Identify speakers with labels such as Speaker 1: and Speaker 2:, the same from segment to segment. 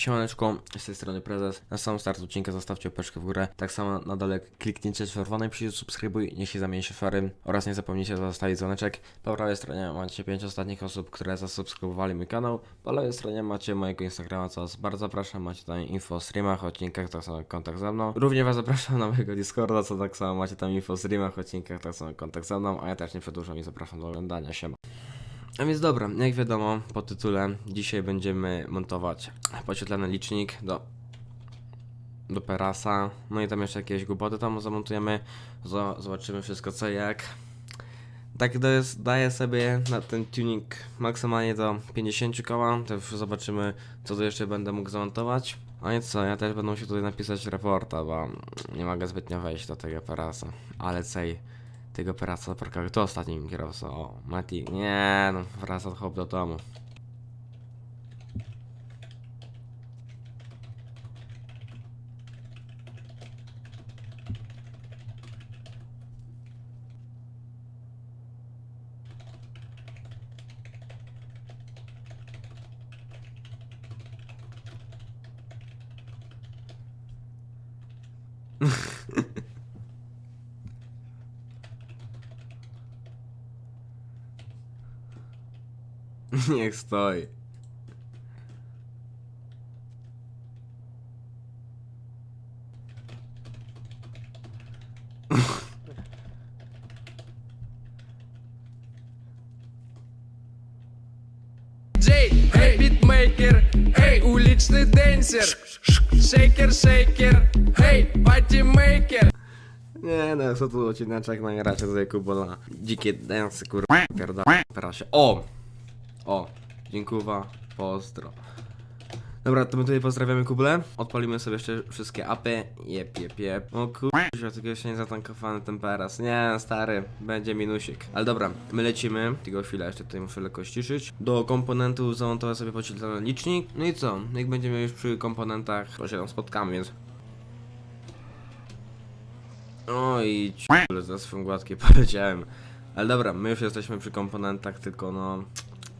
Speaker 1: Siemaneczko, z tej strony Prezes. Na samym start odcinka zostawcie opeczkę w górę. Tak samo na dole kliknięcie czerwonej przycisk subskrybuj, niech się zamieni się szarym oraz nie zapomnijcie zostawić dzwoneczek. Po prawej stronie macie 5 ostatnich osób, które zasubskrybowali mój kanał. Po lewej stronie macie mojego Instagrama, co was bardzo zapraszam. Macie tam info o streamach, odcinkach, tak samo kontakt ze mną. Również was zapraszam na mojego Discorda, co tak samo macie tam info o streamach, odcinkach, tak samo kontakt ze mną. A ja też nie przedłużam i zapraszam do oglądania. Siema. A więc dobra, jak wiadomo, po tytule dzisiaj będziemy montować podświetlany licznik do do Perasa, no i tam jeszcze jakieś głupoty tam zamontujemy, Zo- zobaczymy wszystko co jak. Tak jest, daję sobie na ten tuning maksymalnie do 50 koła, już zobaczymy co tu jeszcze będę mógł zamontować. A nie co, ja też będę musiał tutaj napisać raporta, bo nie mogę zbytnio wejść do tego Perasa, ale cej tego Perasa parka, kto ostatni nim kierowca? O, Mati, nie no, wraca hop do domu. Niech stoi.
Speaker 2: Джей, эй, битмейкер, эй, уличный денсер, шейкер, шейкер, эй, патимейкер.
Speaker 1: Nie no, co tu odcineczek nagracie tutaj kubola. Dzikie dance, kurwa, pierdolę, prasie. O! O, dziękuję, pozdro. Dobra, to my tutaj pozdrawiamy Kuble. Odpalimy sobie jeszcze wszystkie apy. Jep, jep, jep. O kurwa, tylko jeszcze nie zatankowany ten. Nie, stary, będzie minusik. Ale dobra, my lecimy. Tylko chwilę, jeszcze tutaj muszę lekko ściszyć. Do komponentów zamontować sobie podświetlony licznik. No i co? Jak będziemy już przy komponentach, to się tam spotkamy, więc Oj, ale za swą gładkie powiedziałem. Ale dobra, my już jesteśmy przy komponentach, tylko no...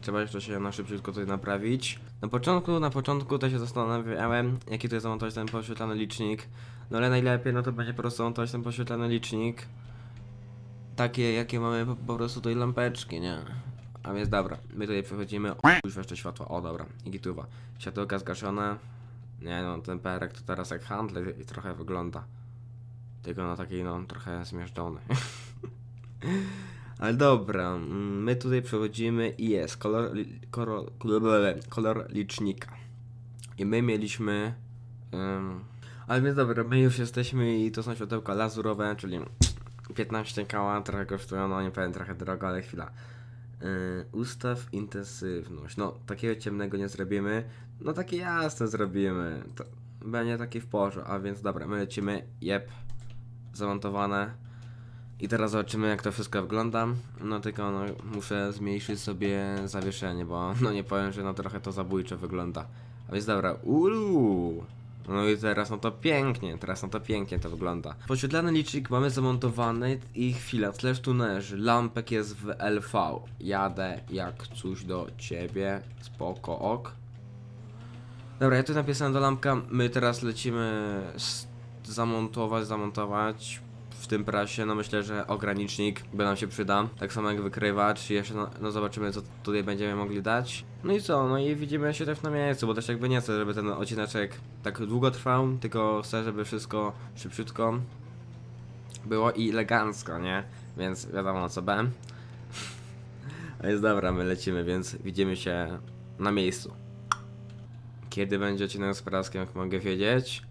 Speaker 1: Trzeba jeszcze się na szybciutko tutaj naprawić. Na początku, na początku to się zastanawiałem, jaki to jest zamontować ten poświetlany licznik. No ale najlepiej, no to będzie po prostu zamontować ten poświetlany licznik. Takie, jakie mamy po, po prostu tutaj lampeczki, nie? A więc dobra, my tutaj przechodzimy. O, już jeszcze światło, o dobra, i gituwa. Światełka zgaszone. Nie no, ten perek to teraz jak handler i trochę wygląda. Tylko na takiej, no, trochę zmierzczony. Ale dobra, mm, my tutaj przechodzimy i jest kolor, kolor, kolor licznika. I my mieliśmy. ym, ale więc dobra, my już jesteśmy i to są światełka lazurowe, czyli 15 kała, trochę kosztują, no nie powiem, trochę drogo, ale chwila. Yy, ustaw intensywność. No, takiego ciemnego nie zrobimy. No, takie jasne zrobimy. To będzie taki w porządku, a więc dobra, my lecimy. Jep, zamontowane. I teraz zobaczymy jak to wszystko wygląda. No tylko no, muszę zmniejszyć sobie zawieszenie, bo no nie powiem, że no trochę to zabójcze wygląda. A więc dobra, ulu. No i teraz no to pięknie, teraz no to pięknie to wygląda. Poświetlany licznik mamy zamontowany i chwila, w tunerzy, lampek jest w LV. Jadę jak coś do ciebie, spoko ok. Dobra, ja tu napisałem do lampka, my teraz lecimy zamontować, zamontować w tym prasie, no myślę, że ogranicznik by nam się przyda, tak samo jak wykrywacz jeszcze no, no zobaczymy co tutaj będziemy mogli dać. No i co, no i widzimy się też na miejscu, bo też jakby nie chcę, żeby ten odcineczek tak długo trwał, tylko chcę, żeby wszystko szybciutko było i elegancko, nie? Więc wiadomo co B. A jest dobra, my lecimy, więc widzimy się na miejscu. Kiedy będzie odcinek z praskiem, jak mogę wiedzieć?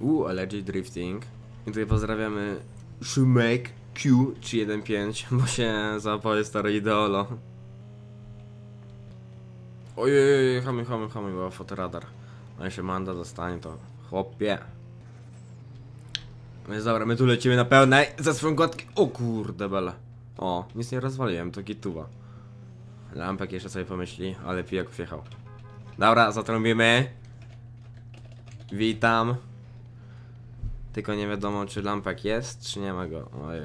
Speaker 1: Uuu, Alleged Drifting. I tutaj pozdrawiamy Shumake Q315, bo się zapowie stary ideolo. Ojej, chamy, chamy, chamy, bo fotoradar. A jeśli manda dostanie, to chłopie. No jest dobra, my tu lecimy na pełnej, ze swoją gładki... O kurde bele. O, nic nie rozwaliłem, to gituwa. Lampek jeszcze sobie pomyśli, ale pijak wjechał. Dobra, zatrąbimy. Witam. Tylko nie wiadomo, czy lampek jest, czy nie ma go. Ojej.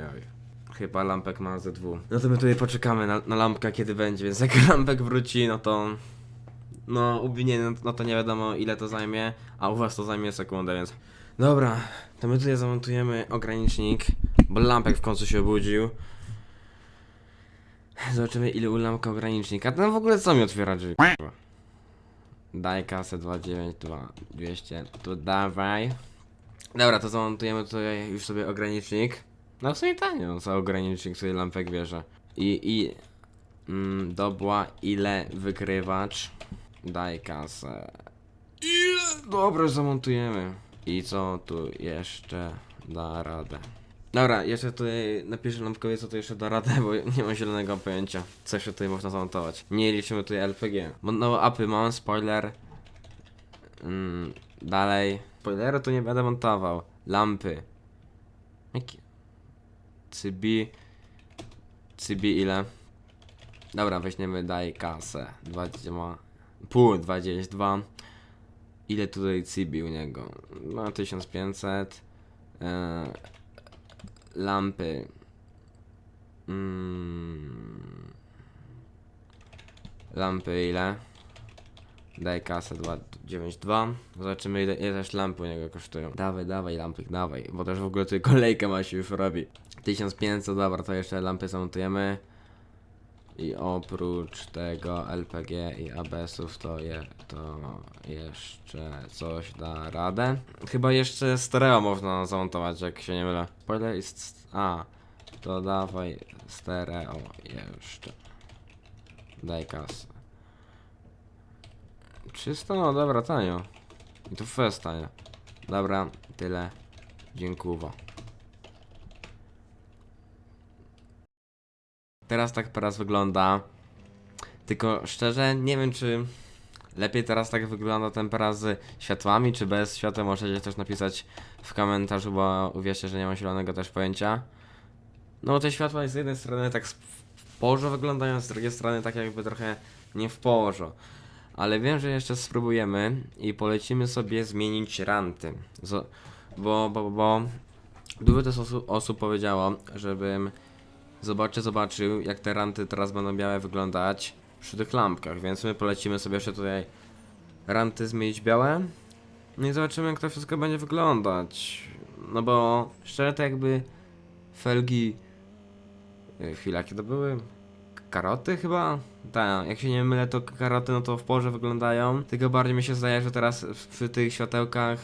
Speaker 1: Chyba lampek ma ZW. No to my tutaj poczekamy na, na kiedy będzie, więc jak lampek wróci, no to No, u mnie, no, no to nie wiadomo ile to zajmie, a u was to zajmie sekundę, więc... Dobra, to my tutaj zamontujemy ogranicznik, bo lampek w końcu się obudził. Zobaczymy ile u lampka ogranicznik. A ten w ogóle co mi otwiera drzwi? Daj kasę 292 200, tu dawaj. Dobra, to zamontujemy tutaj już sobie ogranicznik. No w sumie tanie, no co ogranicznik sobie lampek bierze. I, i mm, dobła ile wykrywacz. Daj kasę. Ile? Dobra, zamontujemy. I co tu jeszcze da radę? Dobra, jeszcze tutaj napiszę lampkowie co to jeszcze da radę, bo nie mam zielonego pojęcia, co jeszcze tutaj można zamontować. Nie liczymy tutaj LPG. No apy mam, spoiler. Mm, dalej. Spoileru tu nie będę montował. Lampy. Jakie? Cybi. Cybi ile? Dobra, weźmiemy, daj kasę. 20, pół, 22. Ile tutaj cybi u niego? No, 1500. Eee, lampy. Mm. Lampy ile? Daj kasę 292. Zobaczymy ile, ile też lampy u niego kosztują. Dawaj, dawaj lampy, dawaj. Bo też w ogóle tutaj kolejka ma się już robi. 1500, dobra, to jeszcze lampy zamontujemy. I oprócz tego LPG i ABS-ów to, je, to jeszcze coś da radę. Chyba jeszcze stereo można zamontować, jak się nie mylę. Spoiler jest... A, to dawaj stereo jeszcze. Daj kasę. 300? No dobra, tanio. I to fest tanio. Dobra, tyle. Dziękuję. Teraz tak teraz wygląda. Tylko szczerze nie wiem czy lepiej teraz tak wygląda ten teraz z światłami czy bez światła możecie też napisać w komentarzu, bo uwierzcie, że nie mam zielonego też pojęcia. No te światła z jednej strony tak w porze wyglądają, z drugiej strony tak jakby trochę nie w porze. Ale wiem, że jeszcze spróbujemy i polecimy sobie zmienić ranty. Bo, bo, bo dużo też osób, osób powiedziało, żebym zobaczy, zobaczył jak te ranty teraz będą białe wyglądać przy tych lampkach, więc my polecimy sobie jeszcze tutaj ranty zmienić białe. No i zobaczymy jak to wszystko będzie wyglądać. No bo szczerze to jakby felgi... e, Chwila, to były? Karoty chyba? Tak, jak się nie mylę to karoty no to w porze wyglądają. Tylko bardziej mi się zdaje, że teraz przy tych światełkach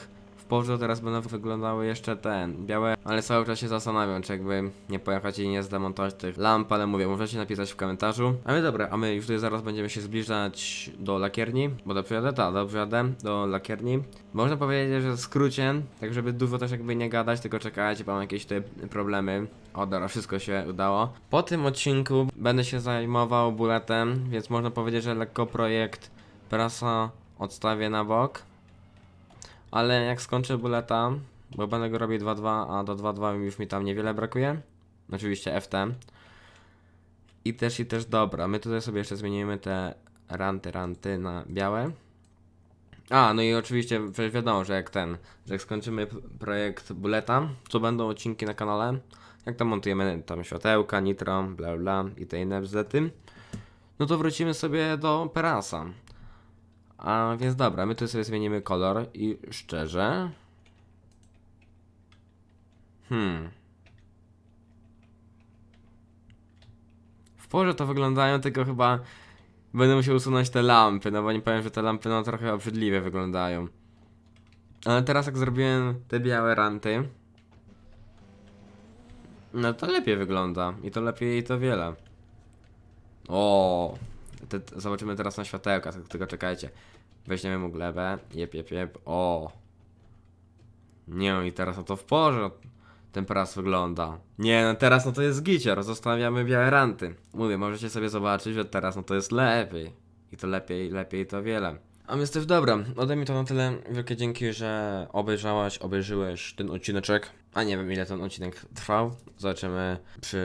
Speaker 1: w porze teraz będą wyglądały jeszcze ten, białe, ale cały czas się zastanawiam, czy jakby nie pojechać i nie zdemontować tych lamp, ale mówię, możecie napisać w komentarzu. Ale dobra, a my już tutaj zaraz będziemy się zbliżać do lakierni, bo dobrze jadę? Tak, dobrze jadę do lakierni. Można powiedzieć, że w skrócie, tak żeby dużo też jakby nie gadać, tylko czekajcie, mam jakieś tutaj problemy. O, dobra, wszystko się udało. Po tym odcinku będę się zajmował buletem, więc można powiedzieć, że lekko projekt prasa odstawię na bok. Ale jak skończę buleta, bo będę go robił 2-2, a do 2-2 już mi tam niewiele brakuje. Oczywiście FT. I też i też dobra, my tutaj sobie jeszcze zmienimy te ranty, ranty na białe. A, no i oczywiście przecież wiadomo, że jak ten, że jak skończymy projekt buleta, to będą odcinki na kanale. Jak tam montujemy tam światełka, nitro, bla bla i te inne bzdety. No to wrócimy sobie do Perasa. A więc dobra, my tu sobie zmienimy kolor i szczerze. Hmm. W porze to wyglądają, tylko chyba będę musiał usunąć te lampy, no bo nie powiem, że te lampy no trochę obrzydliwie wyglądają. Ale teraz jak zrobiłem te białe ranty, no to lepiej wygląda. I to lepiej i to wiele. O, te, zobaczymy teraz na światełka, tylko, czekajcie. Weźmiemy mu glebę, jep, jep, jep, o. Nie i teraz no to w porze ten pras wygląda. Nie no teraz no to jest gicior, zostawiamy białe ranty. Mówię, możecie sobie zobaczyć, że teraz no to jest lepiej. I to lepiej, lepiej to wiele. A więc też dobra, ode mnie to na tyle. Wielkie dzięki, że obejrzałaś, obejrzyłeś ten odcineczek. A nie wiem ile ten odcinek trwał. Zobaczymy przy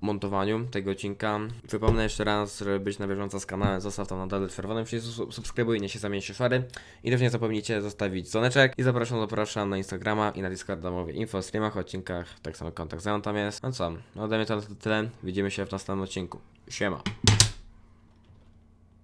Speaker 1: montowaniu tego odcinka. Przypomnę jeszcze raz, żeby być na bieżąco z kanałem, zostaw tam na dole czerwonym przycisku, subskrybuj, nie się zamień się szary. I też nie zapomnijcie zostawić dzwoneczek. I zapraszam, zapraszam na Instagrama i na Discorda mówię info o streamach, odcinkach, tak samo kontakt z tam jest. No co, ode mnie to na tyle. Widzimy się w następnym odcinku. Siema.